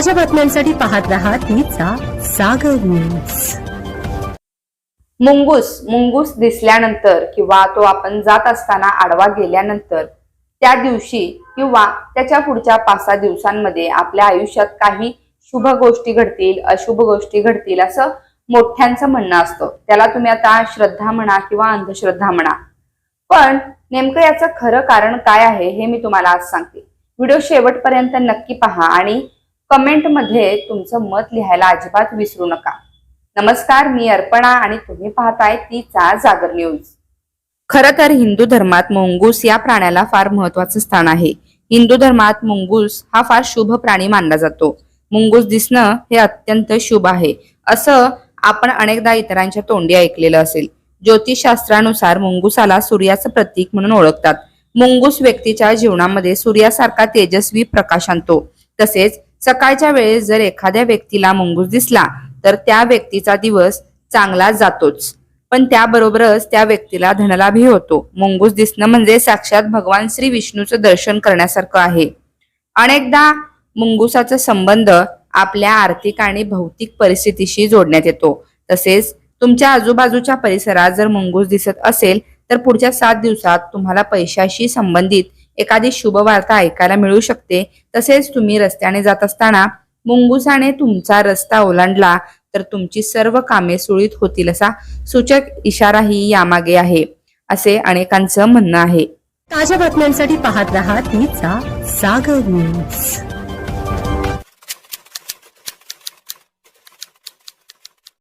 ताज्या बातम्यांसाठी पाहत राहा तिचा सागर न्यूज. मुंगूस मुंगूस दिसल्यानंतर किंवा तो आपण जात असताना आडवा गेल्यानंतर त्या दिवशी किंवा त्याच्या पुढच्या पाच सहा दिवसांमध्ये आपल्या आयुष्यात काही शुभ गोष्टी घडतील अशुभ गोष्टी घडतील असं मोठ्यांचं म्हणणं असतं. त्याला तुम्ही आता श्रद्धा म्हणा किंवा अंधश्रद्धा म्हणा. पण नेमकं याचं खरं कारण काय आहे हे मी तुम्हाला आज सांगते. व्हिडिओ शेवटपर्यंत नक्की पहा आणि कमेंटमध्ये तुमचं मत लिहायला अजिबात विसरू नका. नमस्कार मी अर्पणा आणि तुम्ही पाहताय तीचा जागर न्यूज. खर तर हिंदू धर्मात मुंगूस या प्राण्याला फार महत्वाचं स्थान आहे. हिंदू धर्मात मुंगूस हा फार शुभ प्राणी मानला जातो. मुंगूस दिसणं हे अत्यंत शुभ आहे असं आपण अनेकदा इतरांच्या तोंडी ऐकलेलं असेल. ज्योतिषशास्त्रानुसार मुंगुसाला सूर्याचं प्रतीक म्हणून ओळखतात. मुंगूस व्यक्तीच्या जीवनामध्ये सूर्यासारखा तेजस्वी प्रकाश आणतो. तसेच सकाळच्या वेळेस जर एखाद्या व्यक्तीला मुंगूस दिसला तर त्या व्यक्तीचा दिवस चांगला जातोच. पण त्याबरोबरच त्या व्यक्तीला धनलाभही होतो. मुंगूस दिसणं म्हणजे साक्षात भगवान श्री विष्णूचं दर्शन करण्यासारखं आहे. अनेकदा मुंगुसाचा संबंध आपल्या आर्थिक आणि भौतिक परिस्थितीशी जोडण्यात येतो. तसेच तुमच्या आजूबाजूच्या परिसरात जर मुंगूस दिसत असेल तर पुढच्या सात दिवसात तुम्हाला पैशाशी संबंधित एखादी शुभवार्ता ऐकायला मिळू शकते. तसेच तुम्ही रस्त्याने जात असताना मुंगुसाने तुमचा रस्ता ओलांडला तर तुमची सर्व कामे सुळीत होतील असा सूचक इशाराही यामागे आहे असे अनेकांचं म्हणणं आहे. ताज्या बातम्यांसाठी पाहत राहा तिचा सागर न्यूज